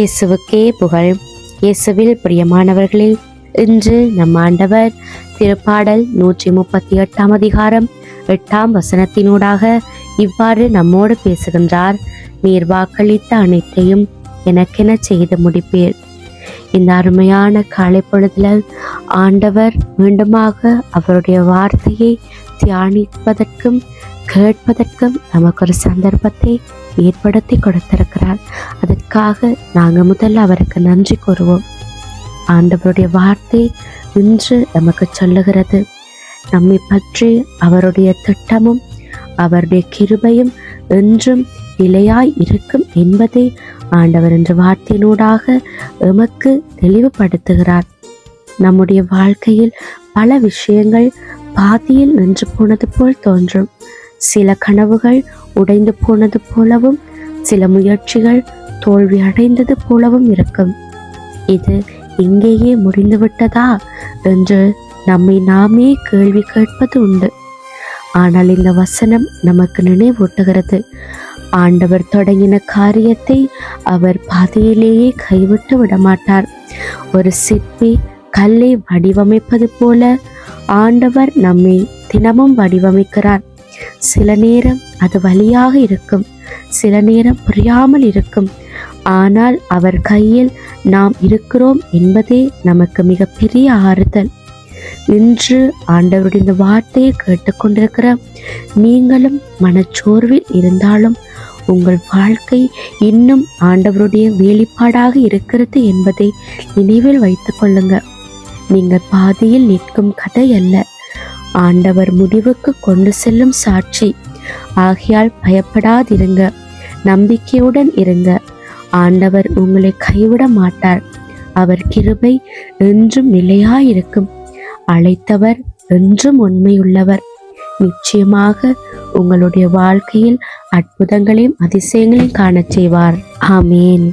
இயேசுவுக்கே புகழ். இயேசுவில் பிரியமானவர்களே இன்று நம் ஆண்டவர் திருப்பாடல் நூற்றி முப்பத்தி எட்டாம் அதிகாரம் எட்டாம் வசனத்தினூடாக இவ்வாறு நம்மோடு பேசுகின்றார். நீர் வாக்களித்த அனைத்தையும் எனக்கென செய்து முடிப்பீர். இந்த அருமையான காலை பொழுதில் ஆண்டவர் மீண்டுமாக அவருடைய வார்த்தையை தியானிப்பதற்கும் கேட்பதற்கும் நமக்கு ஒரு சந்தர்ப்பத்தை ஏற்படுத்தி கொடுத்திருக்கிறார். அதற்காக நாங்கள் முதல்ல அவருக்கு நன்றி கூறுவோம். ஆண்டவருடைய வார்த்தை இன்று நமக்கு சொல்லுகிறது. நம்மை பற்றி அவருடைய திட்டமும் அவருடைய கிருபையும் என்றும் நிலையாய் இருக்கும் என்பதை ஆண்டவர் என்ற வார்த்தையினூடாக எமக்கு தெளிவுபடுத்துகிறார். நம்முடைய வாழ்க்கையில் பல விஷயங்கள் பாதியில் நின்று போனது போல் தோன்றும். சில கனவுகள் உடைந்து போனது போலவும் சில முயற்சிகள் தோல்வி அடைந்தது போலவும் இருக்கும். இது இங்கேயே முடிந்துவிட்டதா என்று நம்மை நாமே கேள்வி கேட்பது உண்டு. ஆனால் இந்த வசனம் நமக்கு நினைவூட்டுகிறது. ஆண்டவர் தொடங்கின காரியத்தை அவர் பாதையிலேயே கைவிட்டு விடமாட்டார். ஒரு சிற்பி கல்லை வடிவமைப்பது போல ஆண்டவர் நம்மை தினமும் வடிவமைக்கிறார். சில நேரம் அது வழியாக இருக்கும் சில நேரம் புரியாமல் இருக்கும். ஆனால் அவர் கையில் நாம் இருக்கிறோம் என்பதே நமக்கு மிகப்பெரிய ஆறுதல். இன்று ஆண்டவருடைய இந்த வார்த்தையை கேட்டுக்கொண்டிருக்கிற நீங்களும் மனச்சோர்வில் இருந்தாலும் உங்கள் வாழ்க்கை இன்னும் ஆண்டவருடைய வெளிப்பாடாக இருக்கிறது என்பதை நினைவில் வைத்துக் கொள்ளுங்க. நீங்கள் பாதியில் நிற்கும் கதை அல்ல. ஆண்டவர் முடிவுக்கு கொண்டு செல்லும் சாட்சி. ஆகையால் பயப்படாதிருங்க. நம்பிக்கையுடன் இருங்க. ஆண்டவர் உங்களை கைவிட மாட்டார். அவர் கிருபை என்றும் நிலையாயிருக்கும். அழைத்தவர் என்றும் உண்மையுள்ளவர். நிச்சயமாக உங்களுடைய வாழ்க்கையில் அற்புதங்களையும் அதிசயங்களையும் காணச் செய்வார். ஆமேன்.